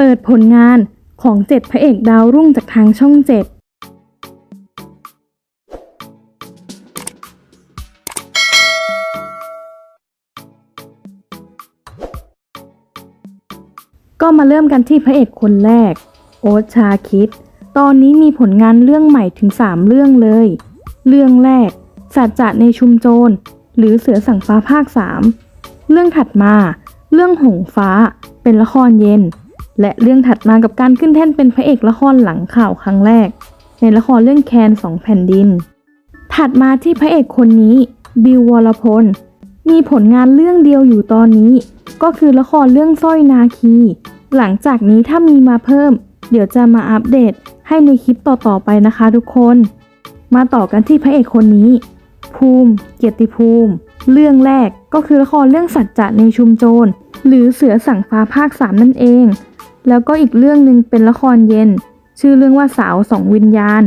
เปิดผลงานของเจ็ดพระเอกดาวรุ่งจากทางช่องเจ็ดก็มาเริ่มกันที่พระเอกคนแรก โอ๊ตชาคิด ตอนนี้มีผลงานเรื่องใหม่ถึง 3 เรื่องเลย เรื่องแรก สัจจะในชุมโจร หรือเสือสังฟ้าภาค 3 เรื่องถัดมา เรื่องหงฟ้า เป็นละครเย็น และเรื่องถัดมากับการขึ้นแท่นเป็นพระเอกละครหลังข่าวครั้งแรก ในละครเรื่องแคนสองแผ่นดิน ถัดมาที่พระเอกคนนี้บิววรพล มีผลงานเรื่องเดียวอยู่ตอนนี้ ก็คือละครเรื่องสร้อยนาคี หลังจากนี้ถ้ามีมาเพิ่ม เดี๋ยวจะมาอัปเดตให้ในคลิปต่อๆไปนะคะทุกคน มาต่อกันที่พระเอกคนนี้ ภูมิ เกียรติภูมิ เรื่องแรกก็คือละครเรื่องสัจจะในชุมโจรหรือเสือสั่งฟ้าภาค 3 นั่นเอง แล้วก็อีกเรื่องหนึ่งเป็นละครเย็น ชื่อเรื่องว่าสาวสองวิญญาณ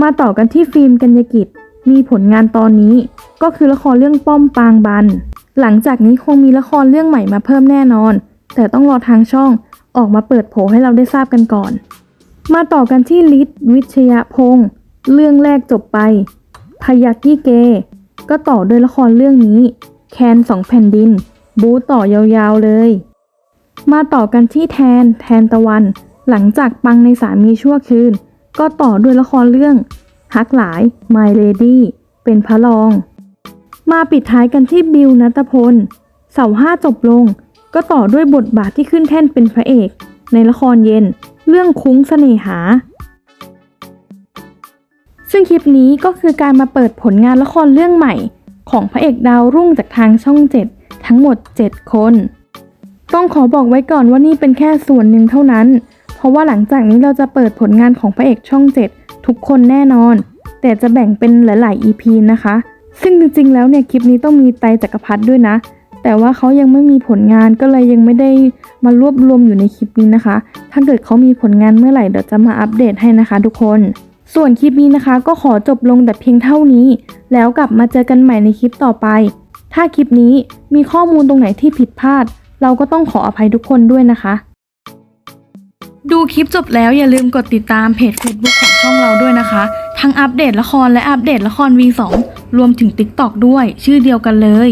มาต่อกันที่ฟิล์มกัญญกิจ มีผลงานตอนนี้ ก็คือละครเรื่องป้อมปางบัน หลังจากนี้คงมีละครเรื่องใหม่มาเพิ่มแน่นอน แต่ต้องรอทางช่องออกมาเปิดโผให้เราได้ทราบกันก่อน มาต่อกันที่ลิศวิชยพงศ์เรื่องแรกจบไป พยักกี้เก ก็ต่อโดยละครเรื่องนี้ แคนสองแผ่นดิน บูต่อยาวๆเลย มาต่อกันที่แทน แทนตะวัน หลังจากปังในสามีชั่วคืน ก็ต่อด้วยละครเรื่อง ฮักหลาย My Lady เป็นพระรอง มาปิดท้ายกันที่บิวนัตพล เสาห้าจบลง ก็ต่อด้วยบทบาทที่ขึ้นแท่นเป็นพระเอก ในละครเย็น เรื่องคุ้งเสน่หา ซึ่งคลิปนี้ก็คือการมาเปิดผลงานละครเรื่องใหม่ ของพระเอกดาวรุ่งจากทางช่อง 7 ทั้งหมด 7 คน ต้องขอบอกไว้ก่อนว่านี่เป็นแค่ส่วนหนึ่งเท่านั้น เพราะว่าหลังจากนี้เราจะเปิดผลงานของพระเอกช่อง 7 ทุกคนแน่นอน แต่จะแบ่งเป็นหลาย ๆ EP นะคะ ซึ่งจริงๆ แล้วเนี่ยคลิปนี้ต้องมีไตจักรพรรดิด้วยนะ แต่ว่าเขายังไม่มีผลงานก็เลยยังไม่ได้มารวบรวมอยู่ในคลิปนี้นะคะ ถ้าเกิดเขามีผลงานเมื่อไหร่เดี๋ยวจะมาอัปเดตให้นะคะ ทุกคน ส่วนคลิปนี้นะคะก็ขอจบลงแต่เพียงเท่านี้ แล้วกลับมาเจอกันใหม่ในคลิปต่อไป ถ้าคลิปนี้มีข้อมูลตรงไหนที่ผิดพลาด เราก็ต้องขออภัยทุกคนด้วยนะคะ ดูคลิปจบแล้วอย่าลืมกดติดตามเพจ Facebook ของช่องเราด้วยนะคะ ทั้งอัปเดตละครและอัปเดตละคร V2 รวมถึง TikTok ด้วย ชื่อเดียวกันเลย